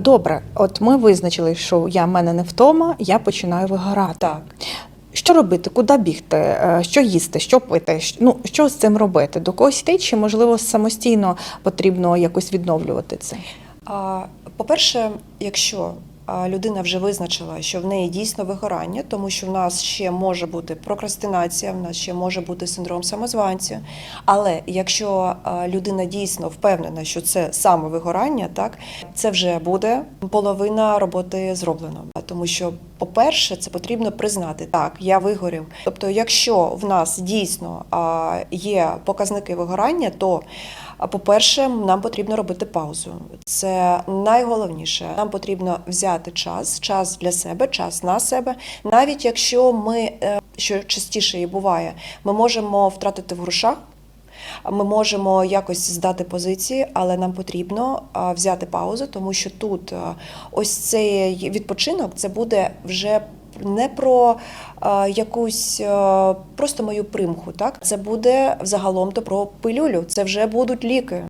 Добре, от ми визначили, що я в мене не втома, я починаю вигорати. Так. Що робити? Куди бігти? Е, Що їсти? Що пити? Ну що з цим робити? До когось йти, чи можливо самостійно потрібно якось відновлювати це? По-перше, якщо людина вже визначила, що в неї дійсно вигорання, тому що в нас ще може бути прокрастинація, в нас ще може бути синдром самозванця. Але якщо людина дійсно впевнена, що це саме вигорання, так це вже буде половина роботи зроблено. Тому що, по-перше, це потрібно признати так, я вигорів. Тобто, якщо в нас дійсно є показники вигорання, то по-перше, нам потрібно робити паузу. Це найголовніше. Нам потрібно взяти час, час для себе, час на себе. Навіть якщо ми, е, що частіше і буває, ми можемо втратити в грошах. Ми можемо якось здати позиції, але нам потрібно взяти паузу, тому що тут ось цей відпочинок це буде вже не про а, якусь а, просто мою примху. Так це буде взагалом то про пилюлю. Це вже будуть ліки.